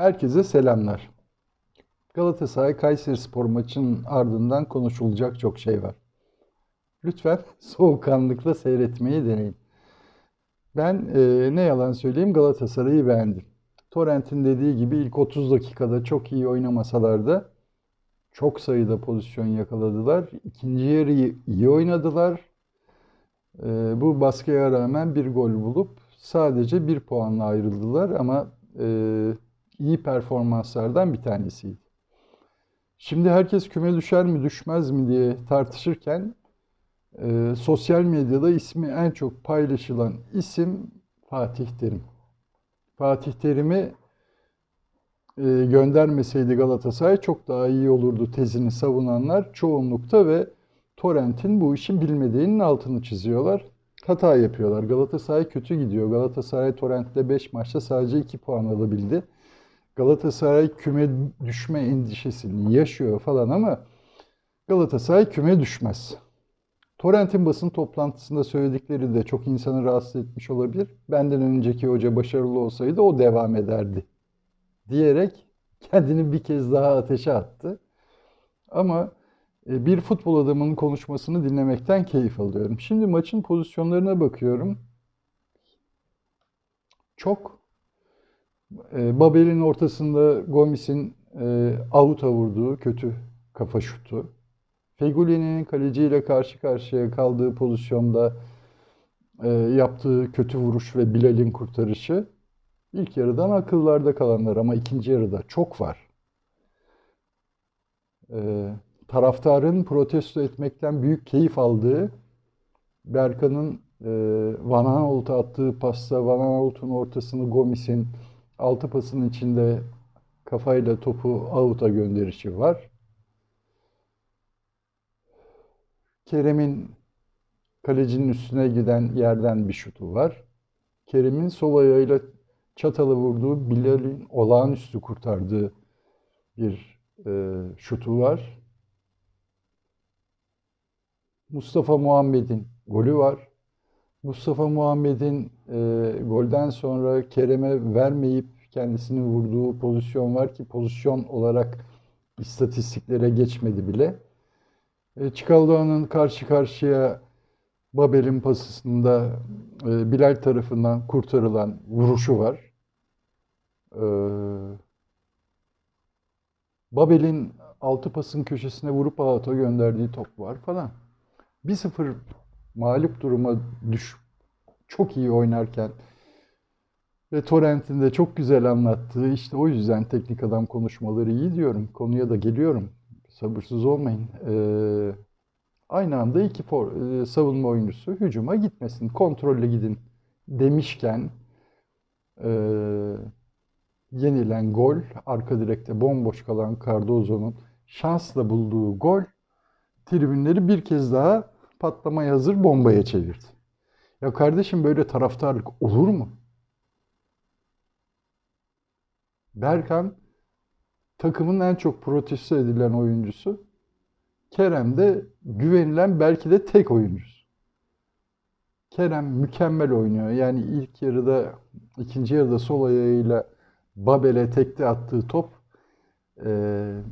Herkese selamlar. Galatasaray Kayseri Spor maçının ardından konuşulacak çok şey var. Lütfen soğukkanlıkla seyretmeyi deneyin. Ben e, ne yalan söyleyeyim Galatasaray'ı beğendim. Torrent'in dediği gibi ilk 30 dakikada çok iyi oynamasalar da çok sayıda pozisyon yakaladılar. İkinci yarıyı iyi oynadılar. E, bu baskıya rağmen bir gol bulup sadece bir puanla ayrıldılar ama e, iyi performanslardan bir tanesiydi. Şimdi herkes küme düşer mi düşmez mi diye tartışırken e, sosyal medyada ismi en çok paylaşılan isim Fatih Terim. Fatih Terim'i e, göndermeseydi Galatasaray çok daha iyi olurdu tezini savunanlar çoğunlukta ve Torrent'in bu işi bilmediğinin altını çiziyorlar. Hata yapıyorlar. Galatasaray kötü gidiyor. Galatasaray Torrent'te 5 maçta sadece 2 puan alabildi. Galatasaray küme düşme endişesini yaşıyor falan ama Galatasaray küme düşmez. Torrent'in basın toplantısında söyledikleri de çok insanı rahatsız etmiş olabilir. Benden önceki hoca başarılı olsaydı o devam ederdi diyerek kendini bir kez daha ateşe attı. Ama e, bir futbol adamının konuşmasını dinlemekten keyif alıyorum. Şimdi maçın pozisyonlarına bakıyorum. Çok e, Babel'in ortasında Gomis'in e, avuta vurduğu kötü kafa şutu. Fegoli'nin kaleciyle karşı karşıya kaldığı pozisyonda e, yaptığı kötü vuruş ve Bilal'in kurtarışı ilk yarıdan akıllarda kalanlar ama ikinci yarıda çok var. E, taraftarın protesto etmekten büyük keyif aldığı Berkan'ın e, Van Aanholt'a attığı pasta Van Aanholt'un ortasını Gomis'in altı pasın içinde kafayla topu out'a gönderişi var. Kerem'in kalecinin üstüne giden yerden bir şutu var. Kerem'in sol ayağıyla çatalı vurduğu Bilal'in olağanüstü kurtardığı bir e, şutu var. Mustafa Muhammed'in golü var. Mustafa Muhammed'in e, golden sonra Kerem'e vermeyip kendisini vurduğu pozisyon var ki pozisyon olarak istatistiklere geçmedi bile. E, Çıkaldoğan'ın karşı karşıya Babel'in pasısında e, Bilal tarafından kurtarılan vuruşu var. E, Babel'in altı pasın köşesine vurup ağıta gönderdiği top var falan. 1-0 mağlup duruma düş çok iyi oynarken ve Torrent'in de çok güzel anlattığı işte o yüzden teknik adam konuşmaları iyi diyorum. Konuya da geliyorum. Sabırsız olmayın. Ee, aynı anda iki for, e, savunma oyuncusu hücuma gitmesin. Kontrolle gidin demişken e, yenilen gol arka direkte bomboş kalan Cardozo'nun şansla bulduğu gol tribünleri bir kez daha patlamaya hazır bombaya çevirdi. Ya kardeşim böyle taraftarlık olur mu? Berkan takımın en çok protesto edilen oyuncusu. Kerem de güvenilen belki de tek oyuncusu. Kerem mükemmel oynuyor. Yani ilk yarıda, ikinci yarıda sol ayağıyla Babel'e tekte attığı top e,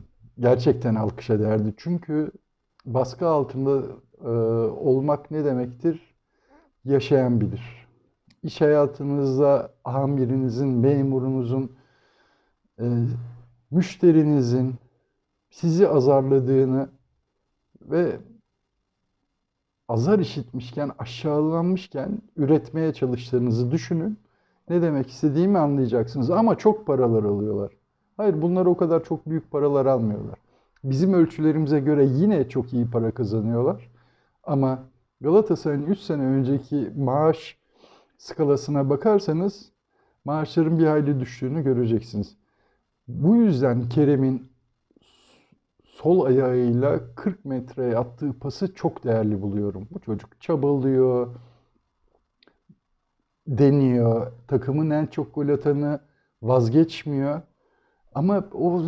gerçekten alkışa değerdi. Çünkü baskı altında e, olmak ne demektir? Yaşayan bilir. İş hayatınızda amirinizin, memurunuzun, e, müşterinizin sizi azarladığını ve azar işitmişken, aşağılanmışken üretmeye çalıştığınızı düşünün. Ne demek istediğimi anlayacaksınız. Ama çok paralar alıyorlar. Hayır bunlar o kadar çok büyük paralar almıyorlar. Bizim ölçülerimize göre yine çok iyi para kazanıyorlar. Ama Galatasaray'ın 3 sene önceki maaş skalasına bakarsanız maaşların bir hayli düştüğünü göreceksiniz. Bu yüzden Kerem'in sol ayağıyla 40 metreye attığı pası çok değerli buluyorum. Bu çocuk çabalıyor, deniyor. Takımın en çok gol atanı vazgeçmiyor. Ama o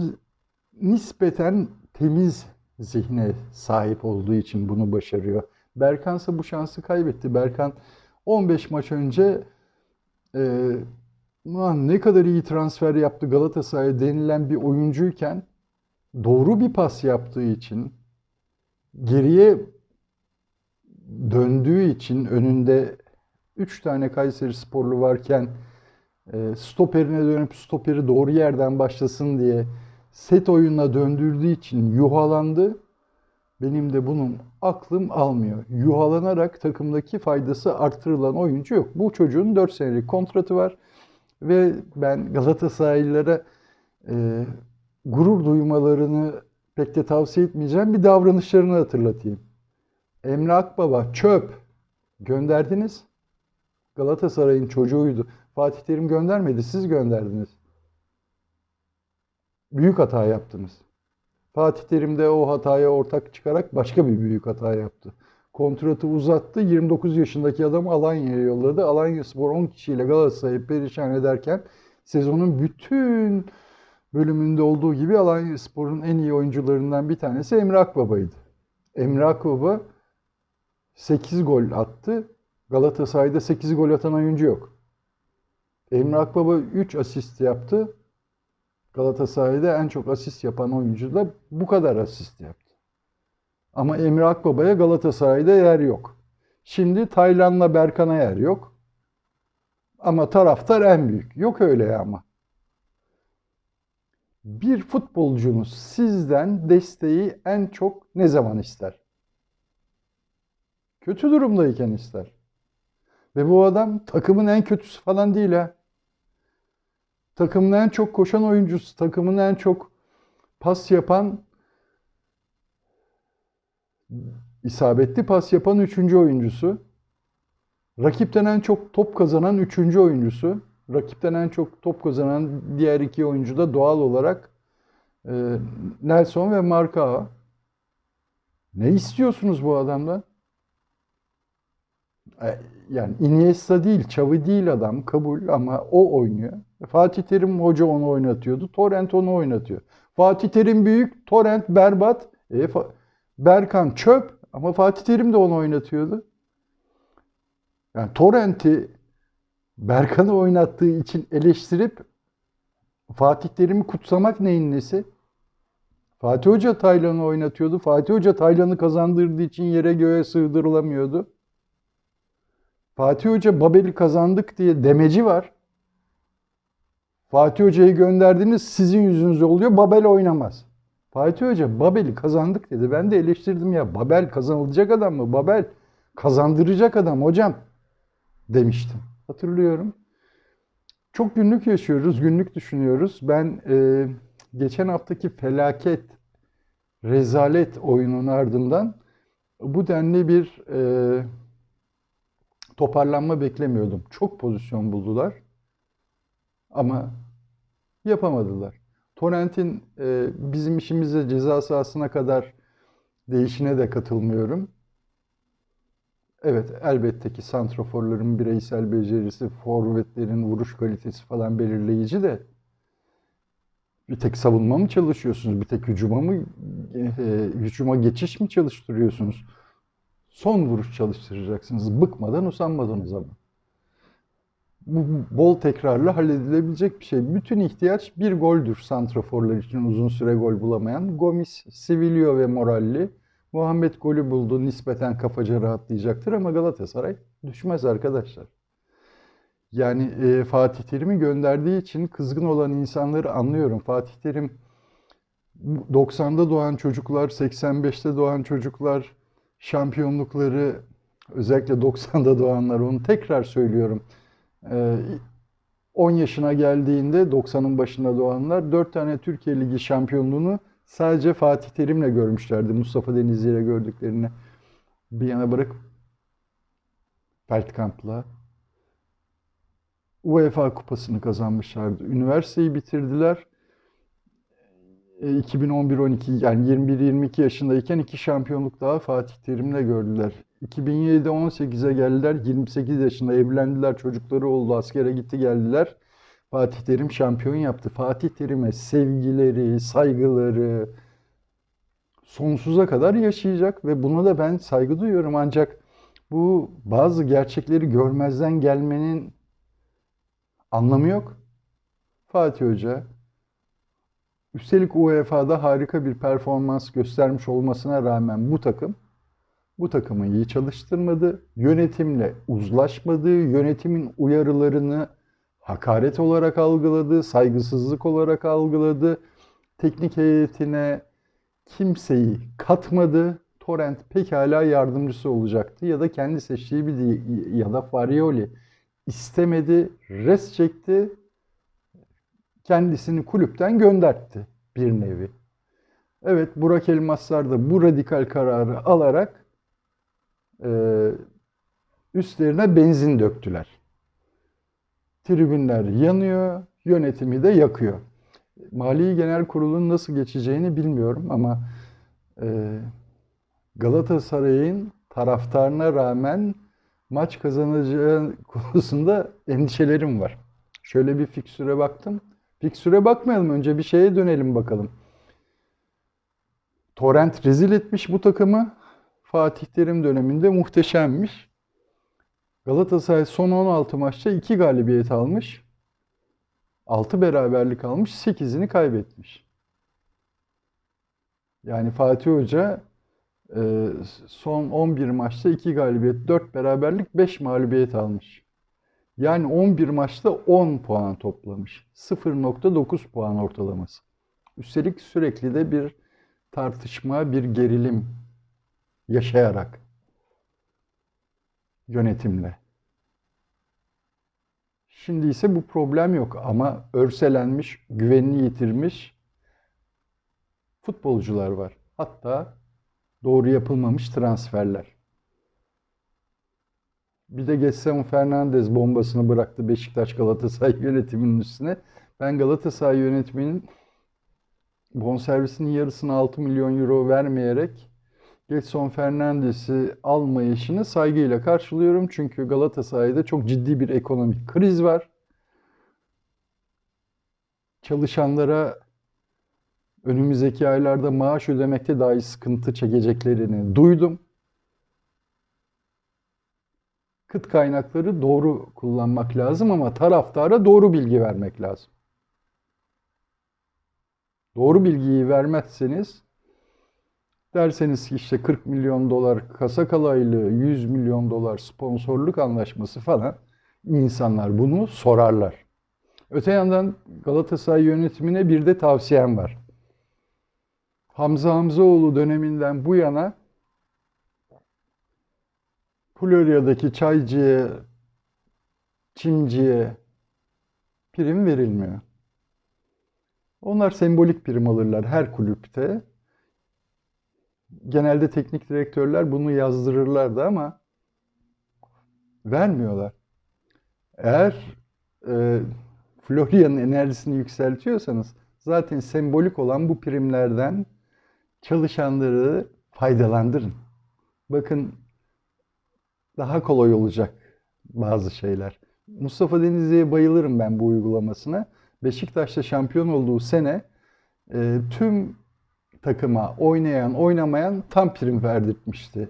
nispeten temiz zihne sahip olduğu için bunu başarıyor. Berkan ise bu şansı kaybetti. Berkan 15 maç önce e, Ulan ne kadar iyi transfer yaptı Galatasaray'a denilen bir oyuncuyken doğru bir pas yaptığı için geriye döndüğü için önünde 3 tane Kayseri sporlu varken e, stoperine dönüp stoperi doğru yerden başlasın diye set oyununa döndürdüğü için yuhalandı. Benim de bunun aklım almıyor. Yuhalanarak takımdaki faydası artırılan oyuncu yok. Bu çocuğun 4 senelik kontratı var. Ve ben Galatasaraylılara e, gurur duymalarını pek de tavsiye etmeyeceğim. Bir davranışlarını hatırlatayım. Emre Akbaba çöp gönderdiniz. Galatasaray'ın çocuğuydu. Fatih Terim göndermedi, siz gönderdiniz. Büyük hata yaptınız. Fatih Terim de o hataya ortak çıkarak başka bir büyük hata yaptı. Kontratı uzattı. 29 yaşındaki adam Alanya'ya yolladı. Alanya Spor 10 kişiyle Galatasaray'ı perişan ederken sezonun bütün bölümünde olduğu gibi Alanya Spor'un en iyi oyuncularından bir tanesi Emre Akbaba'ydı. Emre Akbaba 8 gol attı. Galatasaray'da 8 gol atan oyuncu yok. Emre Akbaba 3 asist yaptı. Galatasaray'da en çok asist yapan oyuncu da bu kadar asist yaptı. Ama Emre Akbaba'ya Galatasaray'da yer yok. Şimdi Taylan'la Berkan'a yer yok. Ama taraftar en büyük. Yok öyle ama. Bir futbolcunuz sizden desteği en çok ne zaman ister? Kötü durumdayken ister. Ve bu adam takımın en kötüsü falan değil ha. Takımın en çok koşan oyuncusu, takımın en çok pas yapan, isabetli pas yapan üçüncü oyuncusu. Rakipten en çok top kazanan üçüncü oyuncusu. Rakipten en çok top kazanan diğer iki oyuncu da doğal olarak e, Nelson ve Marka. Ne istiyorsunuz bu adamdan? E, yani Iniesta değil, Xavi değil adam kabul ama o oynuyor. Fatih Terim hoca onu oynatıyordu. Torrent onu oynatıyor. Fatih Terim büyük, Torrent berbat. E, Berkan çöp ama Fatih Terim de onu oynatıyordu. Yani Torrent'i Berkan'ı oynattığı için eleştirip Fatih Terim'i kutsamak neyin nesi? Fatih Hoca Taylan'ı oynatıyordu. Fatih Hoca Taylan'ı kazandırdığı için yere göğe sığdırılamıyordu. Fatih Hoca Babel'i kazandık diye demeci var. Fatih Hoca'yı gönderdiniz sizin yüzünüz oluyor. Babel oynamaz. Fatih Hoca Babel'i kazandık dedi. Ben de eleştirdim ya. Babel kazanılacak adam mı? Babel kazandıracak adam hocam demiştim. Hatırlıyorum. Çok günlük yaşıyoruz, günlük düşünüyoruz. Ben e, geçen haftaki felaket, rezalet oyunun ardından bu denli bir e, toparlanma beklemiyordum. Çok pozisyon buldular ama yapamadılar. Torrent'in e, bizim işimizde ceza sahasına kadar değişine de katılmıyorum. Evet elbette ki santroforların bireysel becerisi, forvetlerin vuruş kalitesi falan belirleyici de bir tek savunma mı çalışıyorsunuz? Bir tek hücuma mı e, hücuma geçiş mi çalıştırıyorsunuz? Son vuruş çalıştıracaksınız. Bıkmadan usanmadan o zaman. Bu bol tekrarla halledilebilecek bir şey. Bütün ihtiyaç bir goldür santraforlar için uzun süre gol bulamayan. Gomis, Sivilio ve Moralli Muhammed golü buldu. Nispeten kafaca rahatlayacaktır ama Galatasaray düşmez arkadaşlar. Yani e, Fatih Terim'i gönderdiği için kızgın olan insanları anlıyorum. Fatih Terim 90'da doğan çocuklar, 85'te doğan çocuklar şampiyonlukları özellikle 90'da doğanlar onu tekrar söylüyorum. 10 e, yaşına geldiğinde 90'ın başında doğanlar 4 tane Türkiye Ligi şampiyonluğunu sadece Fatih Terim'le görmüşlerdi. Mustafa Denizli ile gördüklerini bir yana bırak Feldkamp'la UEFA kupasını kazanmışlardı. Üniversiteyi bitirdiler. 2011-12 e, yani 21-22 yaşındayken iki şampiyonluk daha Fatih Terim'le gördüler. 2007'de 18'e geldiler. 28 yaşında evlendiler. Çocukları oldu. Askere gitti geldiler. Fatih Terim şampiyon yaptı. Fatih Terim'e sevgileri, saygıları sonsuza kadar yaşayacak ve buna da ben saygı duyuyorum. Ancak bu bazı gerçekleri görmezden gelmenin Anlamı yok. Fatih Hoca üstelik UEFA'da harika bir performans göstermiş olmasına rağmen bu takım bu takımı iyi çalıştırmadı. Yönetimle uzlaşmadı. Yönetimin uyarılarını hakaret olarak algıladı, saygısızlık olarak algıladı. Teknik heyetine kimseyi katmadı. Torrent pekala yardımcısı olacaktı ya da kendi seçtiği bir ya da Farioli istemedi, res çekti. Kendisini kulüpten göndertti bir nevi. Evet Burak Elmaslar da bu radikal kararı alarak e, üstlerine benzin döktüler. Tribünler yanıyor, yönetimi de yakıyor. Mali Genel Kurulu'nun nasıl geçeceğini bilmiyorum ama e, Galatasaray'ın taraftarına rağmen maç kazanacağı konusunda endişelerim var. Şöyle bir fiksüre baktım. Fiksüre bakmayalım önce bir şeye dönelim bakalım. Torrent rezil etmiş bu takımı. Fatih Terim döneminde muhteşemmiş. Galatasaray son 16 maçta 2 galibiyet almış. 6 beraberlik almış, 8'ini kaybetmiş. Yani Fatih Hoca e, son 11 maçta 2 galibiyet, 4 beraberlik, 5 mağlubiyet almış. Yani 11 maçta 10 puan toplamış. 0.9 puan ortalaması. Üstelik sürekli de bir tartışma, bir gerilim yaşayarak yönetimle. Şimdi ise bu problem yok ama örselenmiş, güvenini yitirmiş futbolcular var. Hatta doğru yapılmamış transferler. Bir de Getson Fernandez bombasını bıraktı Beşiktaş Galatasaray yönetiminin üstüne. Ben Galatasaray yönetiminin bonservisinin yarısını 6 milyon euro vermeyerek Getson Fernandes'i almayışını saygıyla karşılıyorum. Çünkü Galatasaray'da çok ciddi bir ekonomik kriz var. Çalışanlara önümüzdeki aylarda maaş ödemekte dahi sıkıntı çekeceklerini duydum. Kıt kaynakları doğru kullanmak lazım ama taraftara doğru bilgi vermek lazım. Doğru bilgiyi vermezseniz derseniz ki işte 40 milyon dolar kasa kalaylı, 100 milyon dolar sponsorluk anlaşması falan insanlar bunu sorarlar. Öte yandan Galatasaray yönetimine bir de tavsiyem var. Hamza Hamzaoğlu döneminden bu yana Florya'daki çaycıya, çimciye prim verilmiyor. Onlar sembolik prim alırlar her kulüpte. Genelde teknik direktörler bunu yazdırırlardı ama vermiyorlar. Eğer e, Florya'nın enerjisini yükseltiyorsanız zaten sembolik olan bu primlerden çalışanları faydalandırın. Bakın daha kolay olacak bazı şeyler. Mustafa Denizli'ye bayılırım ben bu uygulamasına. Beşiktaş'ta şampiyon olduğu sene e, tüm takıma oynayan oynamayan tam prim verdirtmişti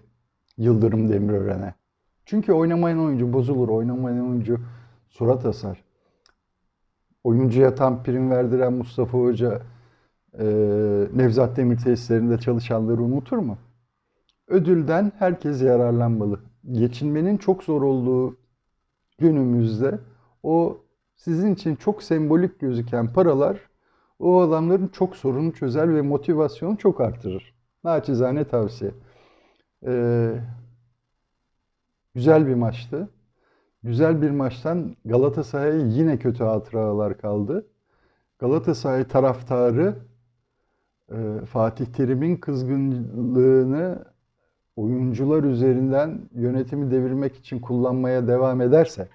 Yıldırım Demirören'e. Çünkü oynamayan oyuncu bozulur, oynamayan oyuncu surat asar. Oyuncuya tam prim verdiren Mustafa Hoca e, Nevzat Demir tesislerinde çalışanları unutur mu? Ödülden herkes yararlanmalı. Geçinmenin çok zor olduğu günümüzde o sizin için çok sembolik gözüken paralar o adamların çok sorunu çözer ve motivasyonu çok artırır. Naçizane tavsiye. Ee, güzel bir maçtı. Güzel bir maçtan Galatasaray'a yine kötü hatıralar kaldı. Galatasaray taraftarı e, Fatih Terim'in kızgınlığını oyuncular üzerinden yönetimi devirmek için kullanmaya devam ederse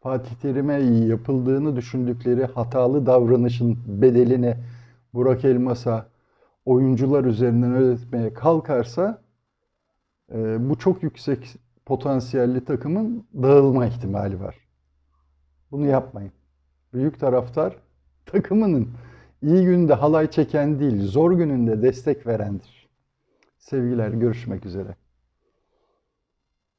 Fatih Terim'e yapıldığını düşündükleri hatalı davranışın bedelini Burak Elmas'a oyuncular üzerinden ödetmeye kalkarsa e, bu çok yüksek potansiyelli takımın dağılma ihtimali var. Bunu yapmayın. Büyük taraftar takımının iyi günde halay çeken değil, zor gününde destek verendir. Sevgiler, görüşmek üzere.